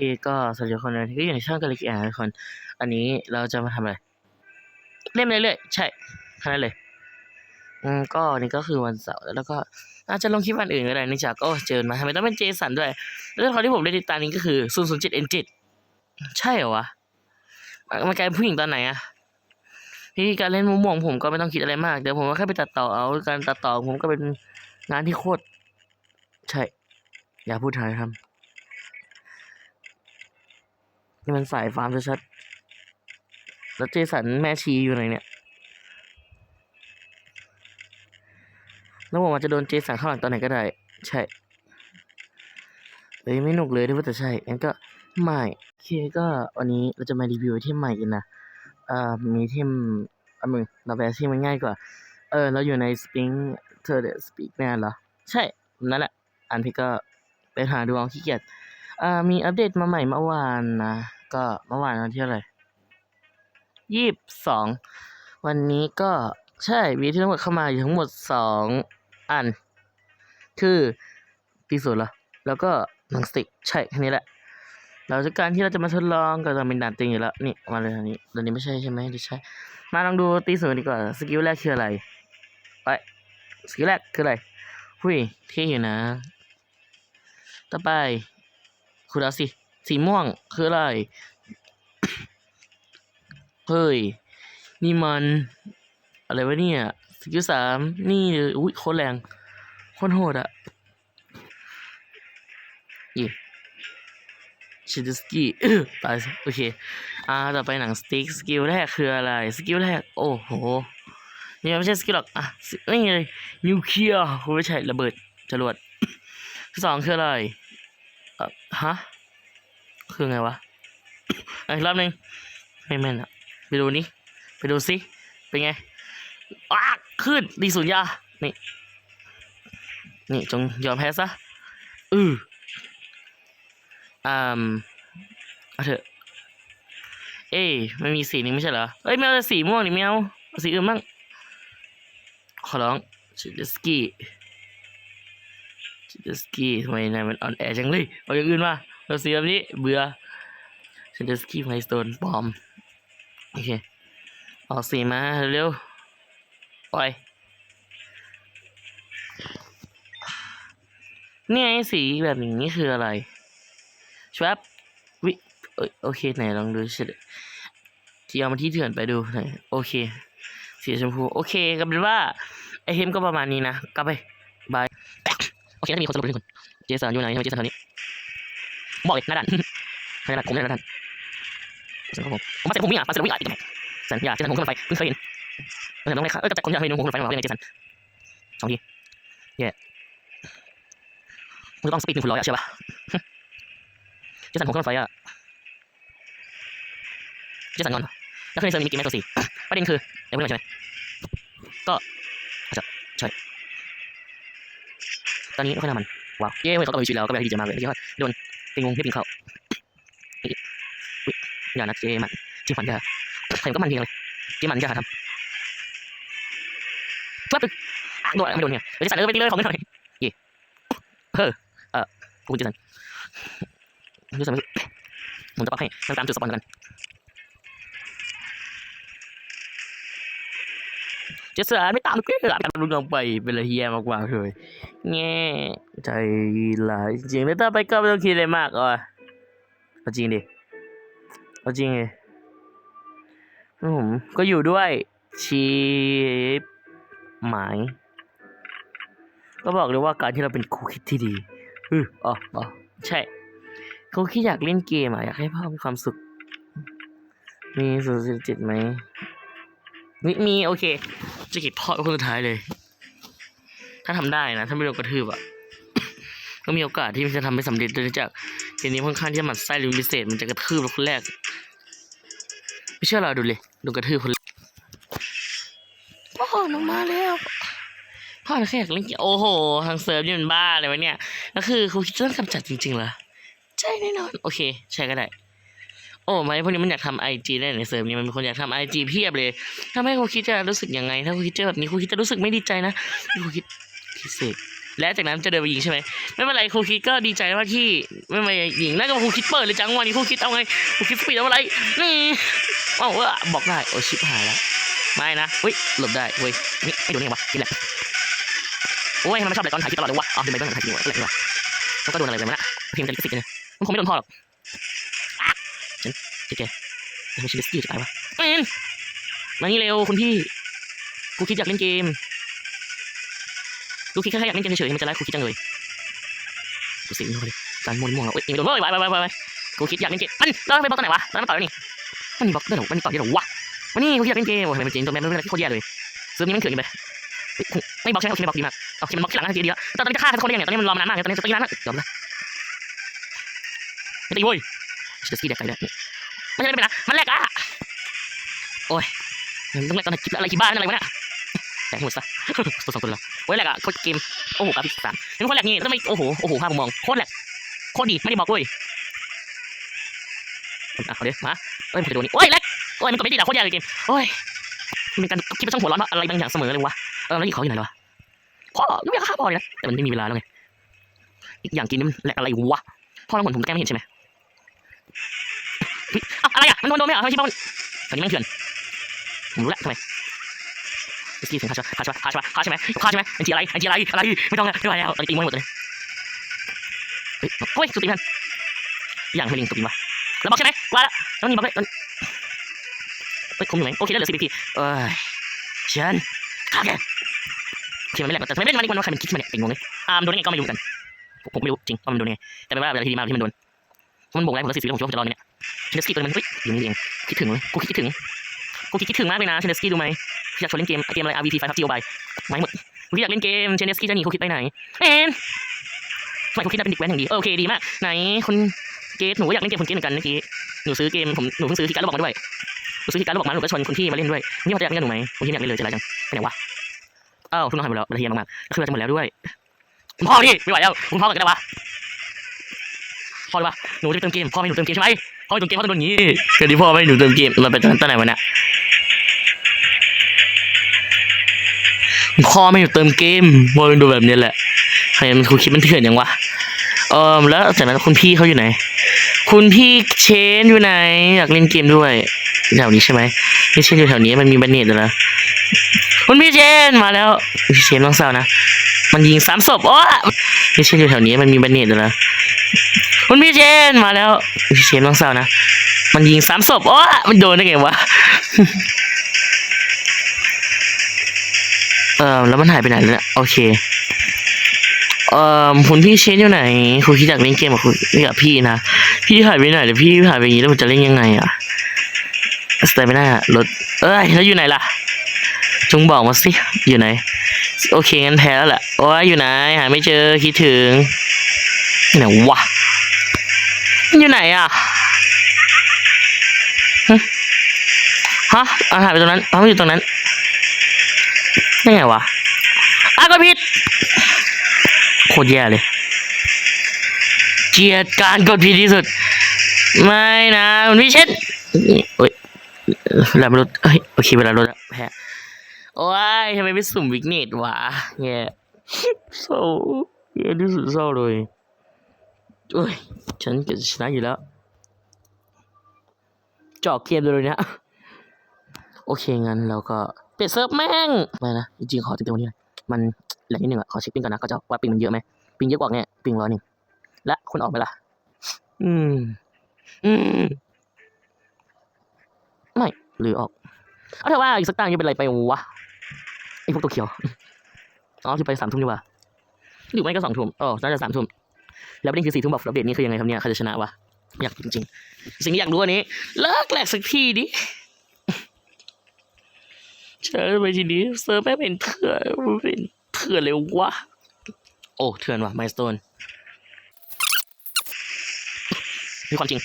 เคก็สวัสดีคนนะที่อยู่ในช่องกาลิกอ่านทุกคน อันนี้เราจะมาทำอะไร เล่นไปเรื่อยๆใช่แค่นั้นเลย อืมก็นี่ก็คือวันเสาร์แล้วก็อาจจะลงคลิปวันอื่นก็ได้เนื่องจากโอ้เจอมาทำไมต้องเป็นเจสันด้วยแล้วตอนที่ผมได้ติดตามนี้ก็คือ0 0 7 N 7ใช่เหรอวะมันกลายเป็นผู้หญิงตอนไหนอะวิธีการเล่นมุมมองผมก็ไม่ต้องคิดอะไรมาก เดี๋ยวผมก็แค่ไปตัดต่อเอาการตัดต่อผมก็เป็นงานที่โคตรใช่ อย่าพูดถ่ายทำ นี่มันสายฟาร์มชัดๆแล้วเจสันแม่ชีอยู่ไหนเนี่ย แล้วผมอาจจะโดนเจสันข้างหลังตอนไหนก็ได้ ใช่เฮ้ยไม่หนุกเลยที่ว่าแต่ใช่งั้นก็ไม่โอเคก็วันนี้เราจะมารีวิวเที่ใหม่กันนะเอ่อมีเทมอะมึงเราไปที่มันง่ายกว่า เออ เราอยู่ในสปริงเธอเดสปีกแน่เหรอ ใช่ นั่นแหละ อันพี่ก็ไปหาดูเอาขี้เกียจ อ่ามีอัปเดตมาใหม่เมื่อวานนะ ก็เมื่อวานวันที่อะไรยี่สิบสองวันนี้ก็ใช่มีที่ทั้งหมดเข้ามาอยู่ทั้งหมดสองอัน คือตีสูตรเหรอแล้วก็หนังสติกใช่แค่นี้แหละเราจะการที่เราจะมาทดลองก็จะเป็นด่านตึงอยู่แล้วนี่มาเลยอันนี้ตอนนี้ไม่ใช่ใช่ไหมไม่ใช่ มาลองดูตีสูตรดีกว่าสกิลแรกคืออะไรไปสกิลแรกคืออะไรหุยเท่อยู่นะ ต่อไป คุณเอาสิ สีม่วงคืออะไร เฮ้ย นี่มัน อะไรวะเนี่ย สกิลสาม นี่ อุ้ยโคตรแรง โคตรโหดอะยี่ชิดสกี้ตายโอเค อ่า ต่อไปหนังสติ๊กสกิลแรกคืออะไร สกิลแรก โอ้โหนี่ไม่ใช่สกิลหรอก อะนี่เลยนิวเคลียร์คุณไม่ใช่ระเบิดจรวดที่สองคืออะไร ฮะ คือไงวะอีกรอบหนึ่งไม่แม่นอะไปดูนี่ไปดูสิเป็นไงอ้าขึ้น ดีสุดยานี่ นี่จงยอมแพ้ซะ อืออ่าเอาเถอะ เอ้ยมันมีสีนึ่ไม่ใช่เหรอ เอ้ยไม่เอาสีม่วงดิไม่เอาสีอื่นบ้างขอร้องชิดสกี้ ชิสกี้ทำไมนายมันอ่อนแอจังเลยเอาอย่างอื่นมาเราเสียแบบนี้เบื่อชิสกี้ไมสโตนปลอมโอเคออกสีมาเร็วปล่อยเนี่ยไอสีแบบนี้นี่คืออะไรชวบวิเอ้ยโอเคไหนลองดูชิที่เอามาที่เถื่อนไปดูหน่อยโอเคสีชมพูโอเคก็เป็นว่าไอเทมก็ประมาณนี้นะกลับไป โอเคถ้ามีคนสรุปทุกคนเจสันอยู่ไหนทำไมเจสันคนนี้บอกเลยหน้าด่านหน้าด่านผมเลยหน้าด่านสันผมผมมาเสร็จผมวิ่งอะมาเสร็จวิ่งอะอีกสัญญาเจสันผมขึ้นรถไฟเพิ่งเคยเห็นเออต้องเลยค่ะเออจับคนอยากเห็นผมขึ้นรถไฟมาว่ายังไงเจสันสองทีแย่มึงต้องสปีดหนึ่งคุณร้อยอะเชื่อป่ะเจสันผมขึ้นรถไฟอะเจสันงอนแล้วคือในเซิร์มีเกมแม็กตัวสี่ประเด็นคือยังไม่ได้ใช่ไหมก็อาจจะใช่ ต อนนี้ไม่ค่อยน่ามันว้าวเย้เว้ยเขากลับมาชีวิตแล้วก็แบบดีใจมากเลยที่ว่าโดนปิงงงที่ปิงเขาอย่านะเจมันจริงฝันจะใครก็มันเพียงเลยเจมันจะทำปั๊บตึกอะโดนไรไม่โดนเนี่ยเดี๋ยวจะสั่นเลยไปตีเลยของไม่หน่อยเย่เฮ้อเออกูจะสั่นจะสั่นผมจะปักให้ตามจุดสปอนกัน เจสันไม่ตามลูกเกลือการลุงลงไปเป็นอะไรเฮียมากกว่าเลยแง่ใจร้ายจริงๆแล้วต่อไปก็ไม่ต้องคิดอะไรมากอะเอาจริงดิเอาจริงดิผมก็อยู่ด้วยชีพหมาย ก็บอกเลยว่าการที่เราเป็นครูคิดที่ดีอืออ๋ออ๋อใช่ครูคิดอยากเล่นเกมอะอยากให้พ่อมีความสุข มีสุดสิจิตไหม มีมีโอเค จะเก็บพ่อเป็นคนสุดท้ายเลย ถ้าทำได้นะ ถ้าไม่โดนกระทืบอะ ก็มีโอกาสที่มันจะทำให้สำเร็จโดยจากเกมนี้ค่อนข้างที่จะหมัดไส้หรือพิเศษ มันจะกระทืบเราคนแรก ไม่เชื่อเราดูเลยโดนกระทืบคนแรกพ่อลงมาแล้วพ่อแค่อยากเล่นเกมโอ้โห ทางเซิร์ฟนี่มันบ้าเลยวะเนี่ยแล้วคือครูคิดจะต้องกำจัดจริงๆเหรอ ใช่แน่นอน โอเค ใช่ก็ได้ โอ้ไม่พวกนี้มันอยากทำไอจีได้ในเซิร์ฟนี้มันมีคนอยากทำไอจีเพียบเลยถ้าไม่ครูคิดจะรู้สึกยังไง ถ้าครูคิดเจอแบบนี้ครูคิดจะรู้สึกไม่ดีใจนะครูคิดพิเศษและจากนั้นจะเดินไปยิงใช่ไหมไม่เป็นไรครูคิดก็ดีใจมาที่ไม่มายิงแล้วก็ครูคิดเปิดเลยจังวันนี้ครูคิดเอาไงครูคิดปิดเอาอะไรนี่เอ้าบอกได้โอ้ชิบหายแล้วไม่นะเฮ้ยหลบได้เว้ยนี่ไม่โดนยังวะนี่แหละโอ้ยทำไมชอบอะไรตอนถ่ายคลิปตลอดเลยวะอ๋อเป็นไปเบื้องหลังถ่ายคลิปวะอะไรวะแล้วก็โดนอะไรไปมั้งนะพิมพ์กันลิขสิทธิ์เนี่ยมันคงไม่โดนพ่อหรอก แกไม่ใช่ลิสกี้จะตายวะอืมมานี่เร็วคุณพี่ครูคิดอยากเล่นเกมกูคิดแค่อยากเล่นเกมเฉยๆมันจะไล่กูคิดจังเลยกูสิงเข้าไปการมวนม่วงแล้วเอ้ยยังไม่โดนเฮ้ยไปไปไปไปไปกูคิดอยากเล่นเกมมันแล้วไปบล็อกตอนไหนวะตอนนั้นมันต่อยแล้วนี่มันมีบล็อกได้หรอมันมีต่อยได้หรอวะวันนี้กูอยากเล่นเกมโอ้ยทำไมมันจริงตัวแม่ไม่เป็นอะไรที่โคตรแย่เลยซื้อนี้มันเถื่อนไปเฮ้ยไม่บล็อกใช่ไหมโอเคไม่บล็อกดีมากโอเคมันบล็อกที่หลังนาทีเดียวตอนนี้จะฆ่าทุกคนได้ยังไงตอนนี้มันรอมานานมากตอนนี้จะตีนานมากยอมละไม่ตีเว้ยจะสกี้แดกไก่ได้ ไม่ใช่ไม่เป็นนะมันแรกอะโอ้ยต้องแรกตอนไหนคลิปอะไรคลิปบ้านอะไรวะเนี่ยแตกหมดซะตัวสองตัวแล้วโอ้ยแรกอะโคตรเกมโอ้โหกราฟิกสามเป็นคนแหลกนี่ทำไมโอ้โหโอ้โหภาพมุมมองโคตรแหลกโคตรดีไม่ได้บอกด้วยอะเอาเดี๋ยวมาเอ้ยมันจะโดนนี่โอ้ยแหลกโอ้ยมันกดไม่ดีแต่โคตรยากเลยเกมโอ้ยมันเป็นการคิดว่าช่องหัวร้อนอะไรบางอย่างเสมอเลยวะเออแล้วอีกเขาอยู่ไหนวะพ่อไม่อยากฆ่าพ่อเลยนะแต่มันไม่มีเวลาแล้วไงอีกอย่างกินนี่มันแหลกอะไรวะพ่อเราเหมือนผมแก้ไม่เห็นใช่ไหม อะไรอะ มันโดนโดนไหมอะทำไมช่พ่อมันตอนนี้มันเถื่อนผมรู้แล้วทำไมสกีถึงฆ่าช่ไหมฆ่าใช่ไหมฆ่าใช่ไหมฆ่าใช่ไหมฆ่าใช่ไหมไอ้จีอะไรไอ้จีอะไรอะไร ไม่ต้องแล้วไม่ไหวแล้วตอนนี้ตีมวยหมดเลยเฮ้ยโอ้ยสุดตีมันอย่างไม่ลิงสุดตีวะแล้วบอกใช่ไหมว่าแล้วแล้วนี่บอกเลยเฮ้ยคมอยู่ไหมโอเคแล้เหลือ CPP เอ้ยฉันฆ่าแกโอเคมันไม่แหลกแต่ทำไมเล่นมันอีกวันว่าใครมันคิดมาเนี่ยเป็นงงเลยอ่ามันโดนยังไงก็ไม่รู้กัน ผมไม่รู้จริงว่ามันโดนยังไงแต่เป็นว่าเวลาที่มาที่มันโดนมันบ่งไล่ผมแล้วสิสิผมคิดว่าผมจะรอเนี่ย เชนสกี้ตัวมันเฮ้ยอยู่นี่เองคิดถึงเลยกูคิดถึงกูคิดถึงมากเลยนะเชนสกี้ดูไหมอยากชวนเล่นเกมเกมอะไร RVP 5 PUBG Mobile ไม่หมดกูอยากเล่นเกมเชนสกี้จะหนีกูคิดไปไหนเอ็นทำไมกูคิดได้เป็นเด็กแว้นอย่างดีโอเคดีมากไหนคุณเกตหนูก็อยากเล่นเกมคุณเกตเหมือนกันเมื่อกี้หนูซื้อเกมผมหนูเพิ่งซื้อที่การดระบอกมาด้วยหนูซื้อที่การดระบอกมาหนูก็ชวนคุณพี่มาเล่นด้วยคุณพี่พอจะอยากเล่นกับหนูไหมคุณพี่อยากเล่นเลยจะอะไรจังไปไหนวะอ้าวทุกน้องหายหมดแล้วละเอียมากๆก็คือจะหมดแล้วด้วยคุณพ่อพี่ไม่ไหวแล้วคุณพ่อก่อนก็ได้วะพ่อเลยปะหนูจะเติมเกมพ่อไม่หนูเติมเกมใช่ไหม พ่อไม่เติมเกมพ่อต้องโดนอย่างนี้คือที่พ่อไม่หนูเติมเกมมันเป็นตั้งไหนวะเนี่ยพ่อไม่อยู่เติมเกมโมเป็นดูแบบนี้แหละใครมันครูคิดมันเถื่อนยังวะเออแล้วจากนั้นคุณพี่เขาอยู่ไหน คุณพี่เชนอยู่ไหน อยากเล่นเกมด้วยแถวนี้ใช่ไหมพี่เชนอยู่แถวนี้มันมีบันเนตด้วคุณพี่เชนมาแล้วพี่เชนต้องเศร้านะมันยิงสามศพโอ้พี่เชนอยู่แถวนี้มันมีบันเนตด้ว คุณพี่เชนมาแล้วพี่เชนต้องเศร้านะมันยิงสามศพโอ้มันโดนได้ไงวะเออแล้วมันหายไปไหนแล้วเนี่ยโอเคเอ่อคุณพี่เชนอยู่ไหนคุณคิดอยากเล่นเกมกับคุณกับพี่นะพี่หายไปไหนเดี๋ยวพี่หายไปอย่างนี้แล้วผมจะเล่นยังไงอะสไตล์ไม่ได้อะรถเอ้ยแล้วอยู่ไหนล่ะจงบอกมาสิอยู่ไหน โอเคงั้นแพ้แล้วแหละโอ้ยอยู่ไหนหาไม่เจอคิดถึงอยู่ไหนวะ อยู่ไหนอะฮะฮะอะหายไปตรงนั้นอ๋อมันอยู่ตรงนั้นนี่ไงวะอะก็ผิดโคตรแย่เลยเกลียดการกดผิดที่สุด ไม่นะมันไม่เช่นโอ้ยเวลามันลดเอ้ยโอเคเวลาลดอะแพ้โอ้ยทำไมไม่สุ่มวิกเนตวะแย่เศร้าแย่ที่สุดเศร้าเลย โอ้ยฉันเกิดชนะอยู่แล้วจอกเกมเลยเนี่ยโอเคงั้นเราก็เปลี่ยนเซิร์ฟแม่งไม่นะจริงๆขอต็มๆวันนี้หน่อยมันแหลกนิดนึงอะขอเช็คปิงก่อนนะก็จะว่าปิงมันเยอะไหมปิงเยอะกว่าเนี่ยปิงร้อยหนึ่งและคุณออกไหมล่ะอืมอืมไม่หรือออกเอาเถอะว่าอีกสักตั้งจะเป็นไรไปวะไอพวกตัวเขียวอ๋อที่ไปสามทุ่มดีกว่าหรือไม่ก็สองทุ่มอ๋อน่าจะสามทุ่ม แล้วประเด็นคือสี่ทุ่มบอกอัปเดตนี่คือยังไงครับเนี่ยใครจะชนะวะอยากจริงๆ สิ่งที่อยากรู้อันนี้ เลิกแหลกสักทีดิเชิญไปทีนี้เซิร์ฟแม่เป็นเถื่อนเป็นเถื่อนเลยวะโอ้เถื่อนว่ะไมสโตนมีความจริง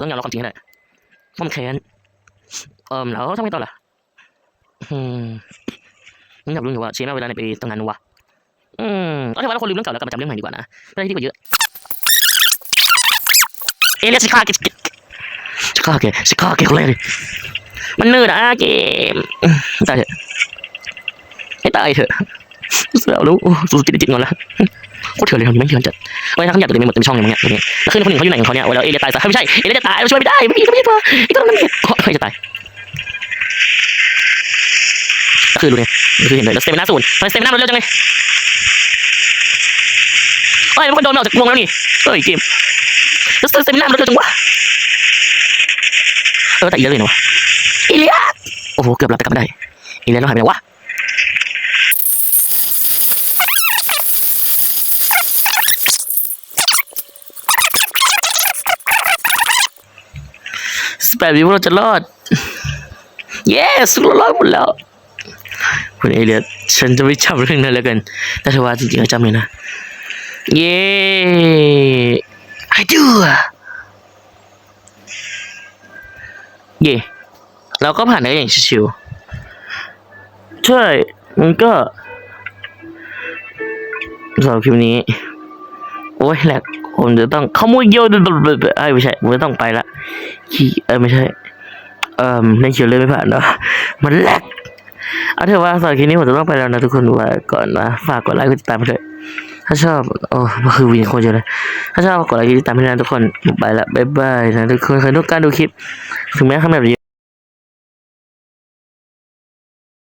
ต้องยอมรับความจริงให้ได้ว่ามันแค้นเอิ่มแล้วทำไงต่อล่ะอืมผมอยากรู้อยู่ว่าเชฟเอาเวลาไหนไปตรงนั้นวะ อืมเอเถอะว่าเราคนลืมเรื่องเก่าแล้วกลับมาจำเรื่องใหม่ดีกว่านะได้ที่กว่าเยอะ เอเลียสชิคาเกชิคาเกชิคาเกคนแรกเลยมันเนิร์ดอะเกมตายเถอะให้ตายเถอะเสียวแล้วโอ้สุดติดติดงอนแล้วโคตรเถื่อนเลยทำไม่เถื่อนจัดเอ้ยถ้าขาอยากตัวนี้หมดเต็มช่องอย่างเงี้ยตัวนี้แล้วขึ้นคนหนึ่งเขาอยู่ไหนของเขาเนี่ยแล้วเอเลียตายซะไม่ใช่เอเลียจะตายเราช่วยไม่ได้ไม่มีไม่ใช่ตัวอีกตัวนึงเนี่ยโอ้ยจะตายก็คือรู้ไงคือเห็นเลยแล้วสเตมิน่าศูนย์ทำไมสเตมิน่ามันเร็วจังเลย เฮ้ยมันโดนออกจากวงแล้วนี่เฮ้ยเกมแล้วสเตมิน่ามันเร็วจังวะเออแต่อีเลียเลยเนาะอีเลียโอ้โหเกือบรับแต่กลับไม่ได้อีเลียเราหายไปไหนวะสิบแปดวิเราจะรอด yes เรารอดหมดแล้ว คุณเอเลียฉันจะไม่จำเรื่องนั้นแล้วกันแต่ถ้าว่าจริงๆก็จำเลยนะ เย้ I do เย่เราก็ผ่านได้อย่างชิวๆใช่มันก็สำหรับคลิปนี้ โอ้ยแหลกผมจะต้องขโมยโยนไอ้ไม่ใช่ผมจะต้องไปละขี่เออไม่ใช่ เอ่อในเขียวเลยไม่ผ่านเนาะมันแหลกเอาเถอะว่าสำหรับคลิปนี้ผมจะต้องไปแล้วนะทุกคนว่าก่อนนะฝากกดไลค์กดติดตามไปด้วย ถ้าชอบโอ้มันคือวินโคตรเยอะเลย ถ้าชอบกดไลค์ดติดตามให้นะทุกคนไปละบ๊ายบายนะทุกคนใครต้องการดูคลิป ถึงแม้คำแบบนี้